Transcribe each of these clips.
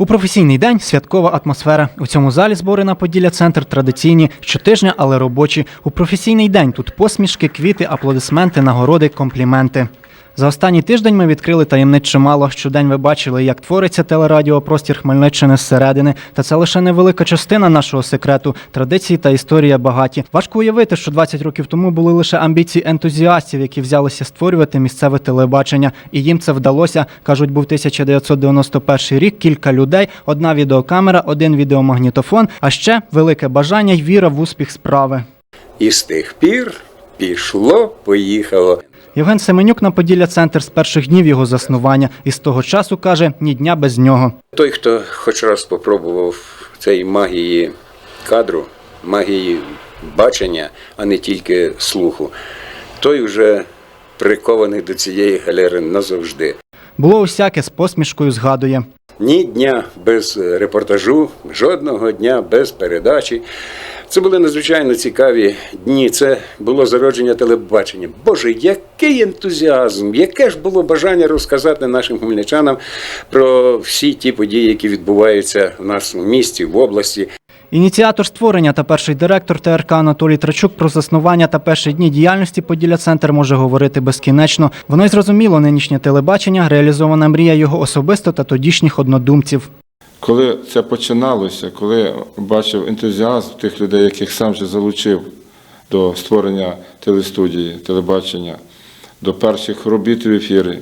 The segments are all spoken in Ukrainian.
У професійний день святкова атмосфера. У цьому залі збори на Поділля Центр традиційні щотижня, але робочі. У професійний день тут посмішки, квіти, аплодисменти, нагороди, компліменти. За останній тиждень ми відкрили таємниць чимало. Щодень ви бачили, як твориться телерадіопростір Хмельниччини зсередини. Та це лише невелика частина нашого секрету. Традиції та історія багаті. Важко уявити, що 20 років тому були лише амбіції ентузіастів, які взялися створювати місцеве телебачення. І їм це вдалося. кажуть, був 1991 рік. Кілька людей, одна відеокамера, один відеомагнітофон, а ще велике бажання й віра в успіх справи. І з тих пір пішло, поїхало. Євген Семенюк на Поділля Центр з перших днів його заснування і з того часу каже ні дня без нього. Той, хто хоч раз спробував цей магії кадру, магії бачення, а не тільки слуху, той вже прикований до цієї галери назавжди. Було усяке з посмішкою згадує. Ні дня без репортажу, жодного дня без передачі. Це були надзвичайно цікаві дні. Це було зародження телебачення. Боже, який ентузіазм, яке ж було бажання розказати нашим хмельничанам про всі ті події, які відбуваються в нас в місті, в області. Ініціатор створення та перший директор ТРК Анатолій Трачук про заснування та перші дні діяльності Поділля Центр може говорити безкінечно. Воно й зрозуміло нинішнє телебачення, реалізована мрія його особисто та тодішніх однодумців. Коли це починалося, коли бачив ентузіазм тих людей, яких сам же залучив до створення телестудії, телебачення, до перших робіт в ефірі,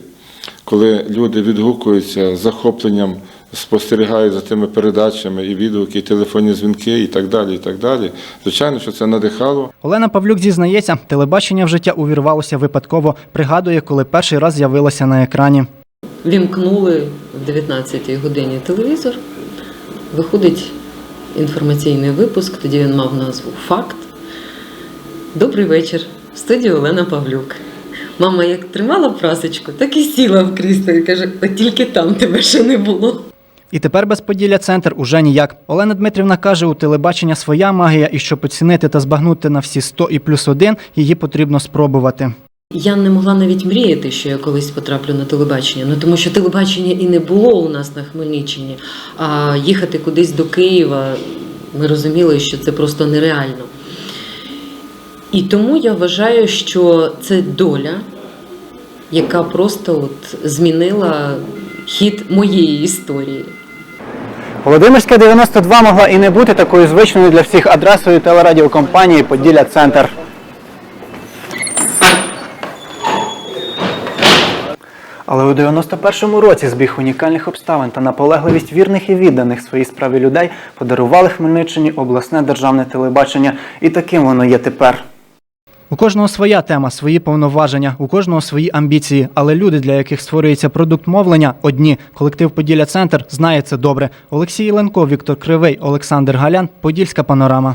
коли люди відгукуються з захопленням, спостерігають за тими передачами і відгуки, і телефонні дзвінки, і так далі. і так далі. Звичайно, що це надихало. Олена Павлюк зізнається, телебачення в життя увірвалося випадково. Пригадує, коли перший раз з'явилося на екрані. Вімкнули в 19-й годині телевізор. Виходить інформаційний випуск, тоді він мав назву Факт. Добрий вечір. В студії Олена Павлюк. Мама як тримала прасочку, так і сіла в крісло і каже: от тільки там тебе ще не було. І тепер без Поділля Центр уже ніяк. Олена Дмитрівна каже, у телебачення своя магія, і щоб оцінити та збагнути на всі 100 і плюс один, її потрібно спробувати. Я не могла навіть мріяти, що я колись потраплю на телебачення. Ну тому що телебачення і не було у нас на Хмельниччині. А їхати кудись до Києва ми розуміли, що це просто нереально. І тому я вважаю, що це доля, яка просто от змінила хід моєї історії. Володимирська 92 могла і не бути такою звичною для всіх адресою телерадіокомпанії Поділля Центр. Але у 91-му році збіг унікальних обставин та наполегливість вірних і відданих своїй справі людей подарували Хмельниччині обласне державне телебачення. І таким воно є тепер. У кожного своя тема, свої повноваження, у кожного свої амбіції, але люди, для яких створюється продукт мовлення, одні. Колектив Поділля Центр знає це добре. Олексій Ленко, Віктор Кривий, Олександр Галян, Подільська панорама.